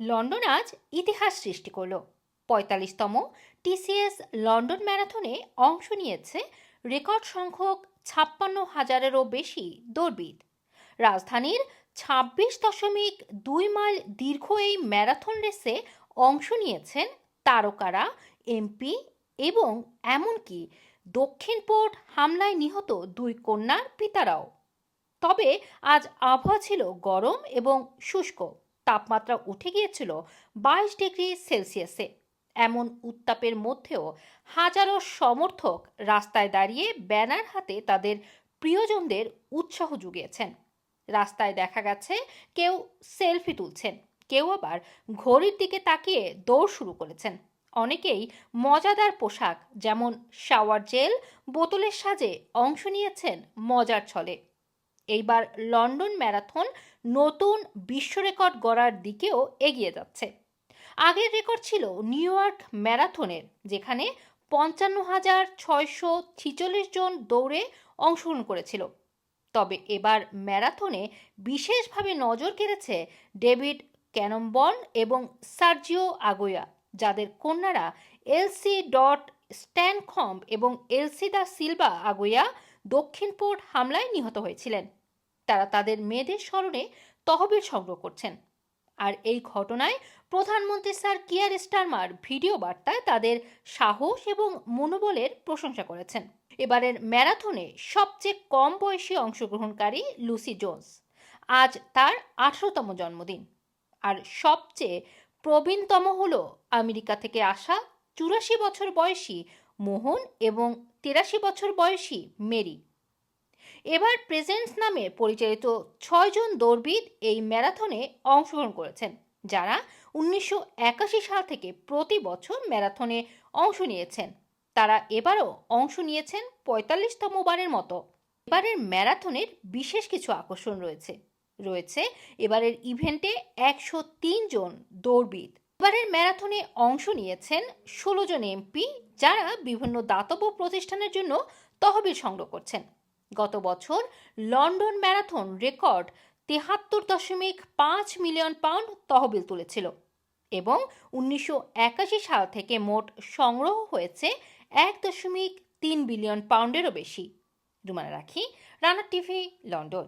London আজ ইতিহাস সৃষ্টি করল। পঁয়তাল্লিশতম টিসিএস লন্ডন ম্যারাথনে অংশ নিয়েছে রেকর্ড সংখ্যক ছাপ্পান্ন হাজারেরও বেশি দৌড়বিদ। রাজধানীর ছাব্বিশ দশমিক দুই মাইল দীর্ঘ এই ম্যারাথন রেসে অংশ নিয়েছেন তারকারা এমপি এবং এমনকি দক্ষিণ পোর্ট হামলায় নিহত দুই কন্যার পিতারাও। তবে আজ আবহাওয়া ছিল গরম এবং শুষ্ক। তাপমাত্রা উঠে গিয়েছিল বাইশ ডিগ্রি সেলসিয়াসে। এমন উত্তাপের মধ্যেও হাজারো সমর্থক রাস্তায় দাঁড়িয়ে ব্যানার হাতে তাদের প্রিয়জনদের উৎসাহ জুগিয়েছেন। রাস্তায় দেখা গেছে কেউ সেলফি তুলছেন, কেউ আবার ঘড়ির দিকে তাকিয়ে দৌড় শুরু করেছেন। অনেকেই মজাদার পোশাক যেমন শাওয়ার জেল বোতলের সাজে অংশ নিয়েছেন মজার ছলে। এইবার লন্ডন ম্যারাথন নতুন বিশ্ব রেকর্ড গড়ার দিকেও এগিয়ে যাচ্ছে। আগের রেকর্ড ছিল নিউ ইয়র্ক ম্যারাথনের, যেখানে পঞ্চান্ন হাজার ছয়শো ছিচল্লিশ জন দৌড়ে অংশগ্রহণ করেছিল। তবে এবার ম্যারাথনে বিশেষভাবে নজর কেড়েছে ডেভিড ক্যানম্বন এবং সার্জিও আগোয়া, যাদের কন্যারা এলসি ডট স্ট্যানখম্ব এবং এলসি দা সিলভা আগোয়া দক্ষিণ পোর্ট হামলায় নিহত হয়েছিলেন। তারা তাদের মেয়েদের স্মরণে তহবিল সংগ্রহ করছেন। আর এই ঘটনায় প্রধানমন্ত্রী স্যার কিয়ার স্টারমার ভিডিও বার্তায় তাদের সাহস এবং মনোবলের প্রশংসা করেছেন। এবারের ম্যারাথনে সবচেয়ে কম বয়সী অংশগ্রহণকারী লুসি জোন্স। আজ তার আঠারোতম জন্মদিন। আর সবচেয়ে প্রবীণতম হল আমেরিকা থেকে আসা চুরাশি বছর বয়সী মোহন এবং তিরাশি বছর বয়সী মেরি। এবার প্রেজেন্টস নামে পরিচালিত ছয়জন দৌড়বিদ এই ম্যারাথনে অংশগ্রহণ করেছেন, যারা উনিশশো একাশি সাল থেকে প্রতি বছর ম্যারাথনে অংশ নিয়েছেন। তারা এবারও অংশ নিয়েছেন পঁয়তাল্লিশতম বারের মতো। এবারের ম্যারাথনের বিশেষ কিছু আকর্ষণ রয়েছে। রয়েছে এবারের ইভেন্টে একশো তিন জন দৌড়বিদ। এবারের ম্যারাথনে অংশ নিয়েছেন ষোলো জন এমপি যারা বিভিন্ন দাতব্য প্রতিষ্ঠানের জন্য তহবিল সংগ্রহ করছেন। গত বছর লন্ডন ম্যারাথন রেকর্ড তেহাত্তর দশমিক পাঁচ মিলিয়ন পাউন্ড তহবিল তুলেছিল এবং উনিশশো একাশি সাল থেকে মোট সংগ্রহ হয়েছে এক দশমিক তিন বিলিয়ন পাউন্ডেরও বেশি। রুমানা রাখি, রানা টিভি, লন্ডন।